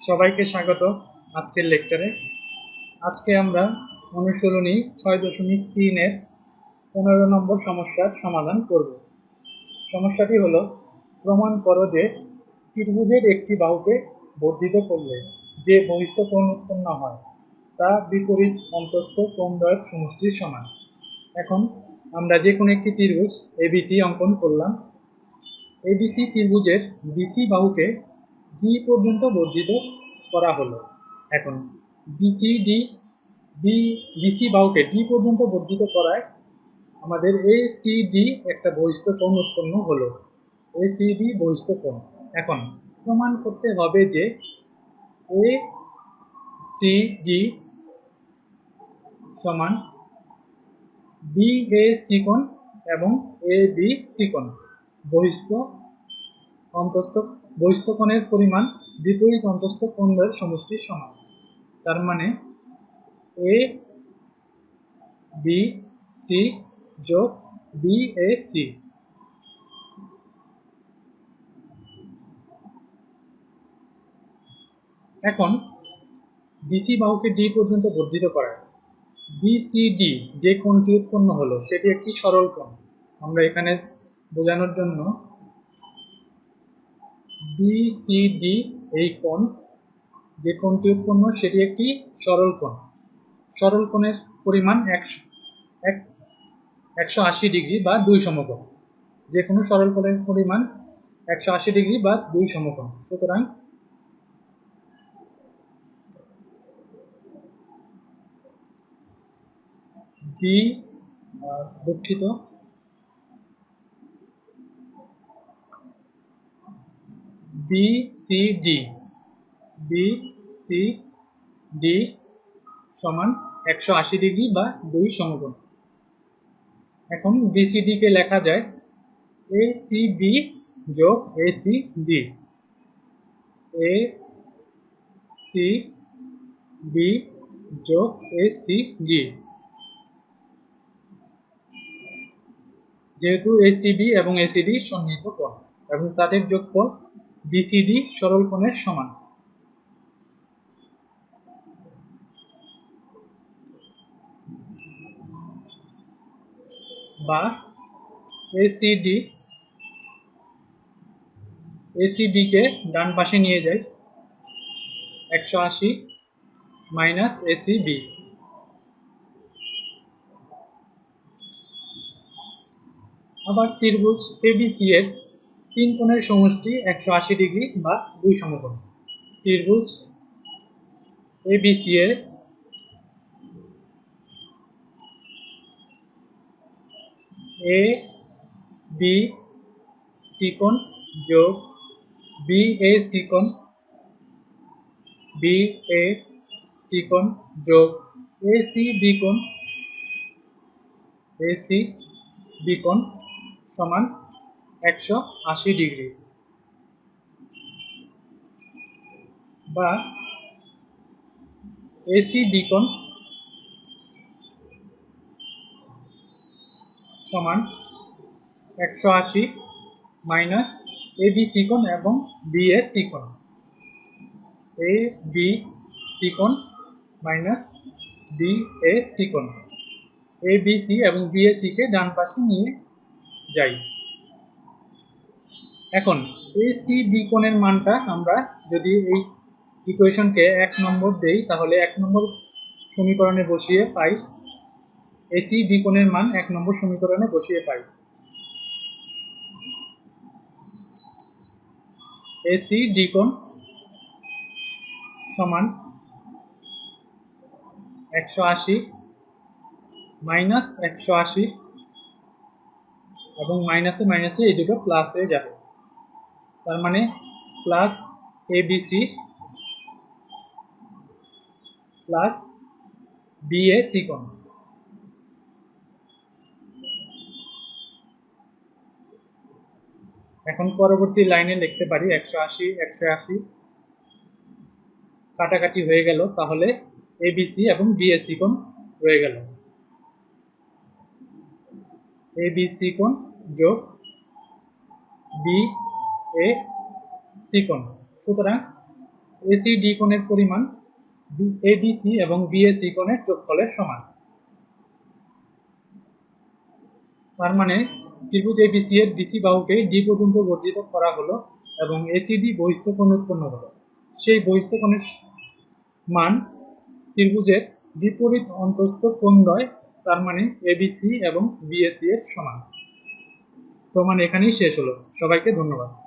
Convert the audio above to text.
সবাইকে স্বাগত আজকের লেকচারে আজকে আমরা অনুশীলনী ছয় দশমিক তিনের পনেরো নম্বর সমস্যার সমাধান করব। সমস্যাটি হলো, প্রমাণ করো যে ত্রিভুজের একটি বাহুকে বর্ধিত করলে যে বহিস্থ কোণ উৎপন্ন হয়, তা বিপরীত অন্তস্থ কোণদ্বয়ের সমষ্টির সমান। এখন আমরা যে কোনো একটি ত্রিভুজ এবিসি অঙ্কন করলাম। এবিসি ত্রিভুজের বিসি বাহুকে ডি পর্যন্ত বর্ধিত করা হলো। এখন বিসিডি বি বিসি বাহুকে ডি পর্যন্ত বর্ধিত করায় আমাদের এ সি ডি একটা বহিস্থ কোণ উৎপন্ন হলো। এ সি ডি বহিস্থ কোণ। এখন প্রমাণ করতে হবে যে এ সি ডি সমান বি এ সি কোণ এবং এ বি সি কোণ। বহিস্থ অন্তস্থ বহিস্থ কোণের পরিমাণ বিপরীত অন্তস্থ কোণদ্বয়ের সমষ্টির সমান। তার মানে এ বি সি যোগ বি এ সি এখন বিসি বাহুকে ডি পর্যন্ত বর্ধিত করা। বিসিডি যে কোণটি উৎপন্ন হলো, সেটি একটি সরল কোণ। আমরা এখানে বোঝানোর জন্য বিসিডি এই কোণ, যে কোণটি উৎপন্ন, সেটি একটি সরল কোণ। সরল কোণের পরিমাণ একশো, এক, একশো আশি ডিগ্রি বা দুই সমকোণ। যে কোনো সরল কোণের পরিমাণ একশো আশি ডিগ্রি বা দুই সমকোণ। সুতরাং বি দুঃখিত। B C D B C D সমান একশো আশি ডিগ্রি বা দুই সমকোণ। এখন বিসিডি কে লেখা যায় এ সি বি যোগ A C D A C B যোগ এ সি ডি যেহেতু এসিবি এবং এসিডি সন্নিহিত কোণ এবং তাদের যোগফল বিসিডি সরল কোণের সমান। বা এসিডি কে ডান পাশে নিয়ে যাই। একশো আশি মাইনাস এসিবি আবার ত্রিভুজ এবিসি এর তিন কোণের সমষ্টি একশো আশি ডিগ্রি বা দুই সমকোণ। ত্রিভুজ এবিসি এর এ বি সিকোণ যোগ বি এ সিকোণ বি এ সিকোণ যোগ এ সি বিকোণ এ সি বিকোণ সমান একশো আশি ডিগ্রি। বা এসি বিকোণ সমান একশো আশি মাইনাস এ বি সিকোণ এবং বি এ সিকোণ এ বি সিকোণ মাইনাস বি এ সিকোণ এ বি সি এবং বি এ সিকে ডান পাশে নিয়ে যাই। এখন এ সি বি কোণের মানটা আমরা যদি এই ইকুয়েশনকে এক নম্বর দেই, তাহলে এক নম্বর সমীকরণে বসিয়ে পাই। এসি বি কোণের মান এক নম্বর সমীকরণে বসিয়ে পাই। এসি ডি কোণ সমান একশো আশি মাইনাস একশো আশি এবং মাইনাসে মাইনাসে এই দুটো প্লাস হয়ে যাবে। তার মানে প্লাস এবিসি প্লাস বিএ সিকোণ এখন পরবর্তী লাইনে লিখতে পারি একশো আশি একশো আশি। কাটাকাটি হয়ে গেল, তাহলে এবিসি এবং বিএসসি কোণ রয়ে গেল। এবিসি কোণ যোগ বি এ সি কোণ। সুতরাং এসিডি কোণের পরিমাণ এডিসি এবং বিএসি কোণের যোগফলের সমান। তার মানে ত্রিভুজ এবিসি এর ডিসি বাহুকে ডি পর্যন্ত বর্ধিত করা হলো এবং এসিডি বহিস্থ কোণ উৎপন্ন হলো। সেই বহিস্থ মান ত্রিভুজের বিপরীত অন্তস্থ কোণদ্বয় তার মানে এবিসি এবং বিএসি এর সমান। প্রমাণ এখানেই শেষ হলো। সবাইকে ধন্যবাদ।